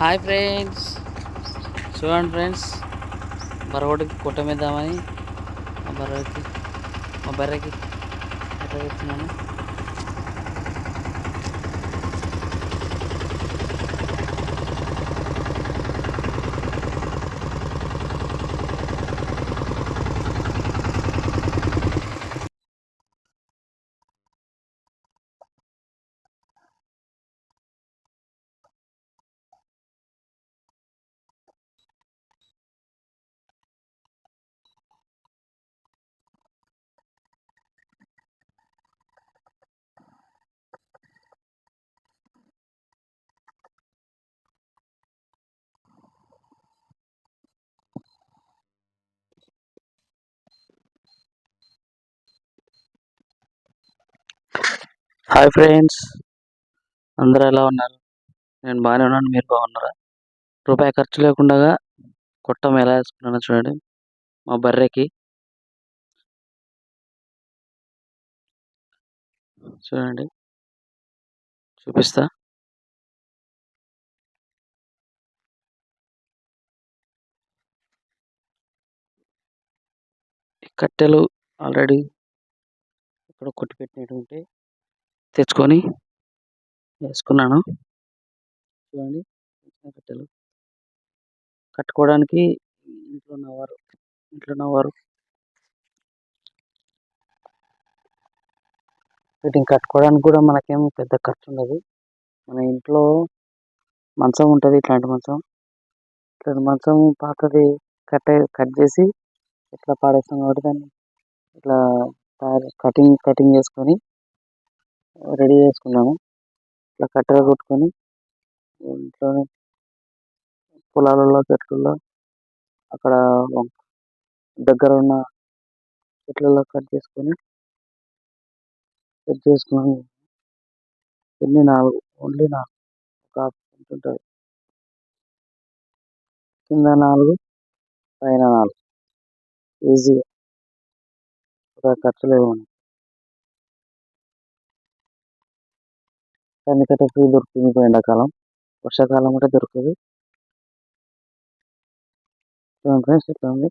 Hi friends. చూడండి friends బరగొడికి కుట్టమిద్దామని మా బర్రకి మా బర్రెకి ఎట్లా చెప్తున్నాను హాయ్ ఫ్రెండ్స్ అందరూ ఎలా ఉన్నారు? నేను బాగానే ఉన్నాను. మీరు బాగున్నారా? రూపాయి ఖర్చు లేకుండా కుట్టం ఎలా వేసుకున్నానో చూడండి. మా బర్రెకి. చూడండి. చూపిస్తా. కట్టెలు ఆల్రెడీ ఇక్కడ కొట్టి పెట్టినటువంటి తెచ్చుకొని వేసుకున్నాను. చూడండి కట్టెలు. కట్టుకోవడానికి ఇంట్లో ఉన్నవారు ఇంట్లో ఉన్నవారు వీటిని కట్టుకోవడానికి కూడా మనకేం పెద్ద ఖర్చు ఉండదు. మన ఇంట్లో మంచం ఉంటుంది ఇట్లాంటి మంచం. ఇట్లాంటి మంచం పాతది కట్టే కట్ చేసి ఇట్లా పాడేస్తాం కాబట్టి దాన్ని ఇట్లా తయారు కటింగ్ కటింగ్ చేసుకొని రెడీ చేసుకున్నాము. ఇట్లా కట్టెలు కొట్టుకొని ఇంట్లోనే పొలాలలో చెట్లలో అక్కడ దగ్గర ఉన్న చెట్లలో కట్ చేసుకొని కట్ చేసుకొని ఎన్ని నాలుగు ఓన్లీ నాలుగు ఒక ఉంటుంది. కింద నాలుగు పైన నాలుగు. ఈజీగా. ఒక ఖర్చు ఎందుకంటే ఫ్రీ దొరుకుతుంది ఇప్పుడు ఎండాకాలం. వర్షాకాలం కూడా దొరకదు. ఫ్రెండ్స్ ఇట్లా ఉంది?